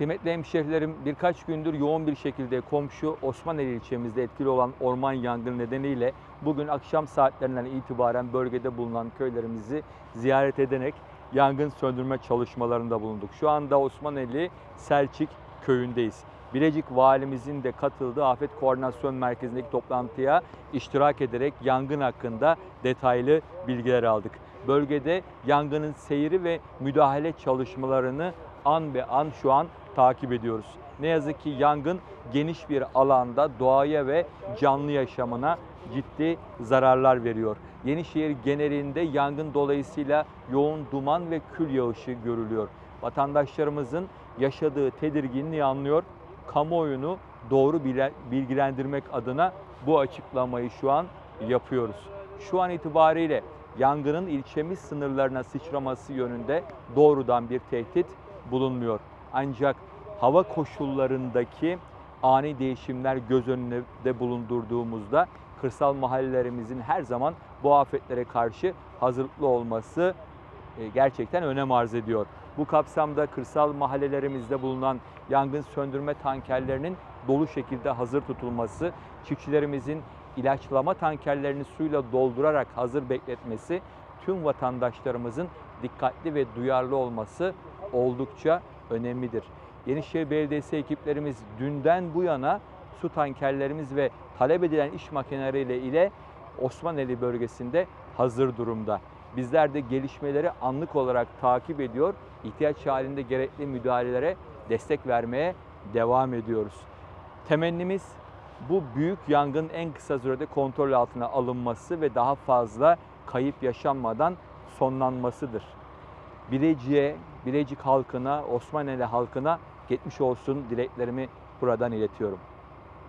Kıymetli hemşehrilerim birkaç gündür yoğun bir şekilde komşu Osmaneli ilçemizde etkili olan orman yangını nedeniyle bugün akşam saatlerinden itibaren bölgede bulunan köylerimizi ziyaret ederek yangın söndürme çalışmalarında bulunduk. Şu anda Osmaneli Selçik köyündeyiz. Bilecik valimizin de katıldığı Afet Koordinasyon Merkezi'ndeki toplantıya iştirak ederek yangın hakkında detaylı bilgiler aldık. Bölgede yangının seyri ve müdahale çalışmalarını an be an şu an takip ediyoruz. Ne yazık ki yangın geniş bir alanda doğaya ve canlı yaşamına ciddi zararlar veriyor. Yenişehir genelinde yangın dolayısıyla yoğun duman ve kül yağışı görülüyor. Vatandaşlarımızın yaşadığı tedirginliği anlıyor. Kamuoyunu doğru bilgilendirmek adına bu açıklamayı şu an yapıyoruz. Şu an itibariyle yangının ilçemiz sınırlarına sıçraması yönünde doğrudan bir tehdit bulunmuyor. Ancak hava koşullarındaki ani değişimler göz önünde bulundurduğumuzda kırsal mahallelerimizin her zaman bu afetlere karşı hazırlıklı olması e, gerçekten önem arz ediyor. Bu kapsamda kırsal mahallelerimizde bulunan yangın söndürme tankerlerinin dolu şekilde hazır tutulması, çiftçilerimizin ilaçlama tankerlerini suyla doldurarak hazır bekletmesi, tüm vatandaşlarımızın dikkatli ve duyarlı olması oldukça önemlidir. Yenişehir Belediyesi ekiplerimiz dünden bu yana su tankerlerimiz ve talep edilen iş makineleriyle ile Osmaneli bölgesinde hazır durumda. Bizler de gelişmeleri anlık olarak takip ediyor, ihtiyaç halinde gerekli müdahalelere destek vermeye devam ediyoruz. Temennimiz bu büyük yangın en kısa sürede kontrol altına alınması ve daha fazla kayıp yaşanmadan sonlanmasıdır. Bilecik'e, Bilecik halkına, Osmaneli halkına geçmiş olsun dileklerimi buradan iletiyorum.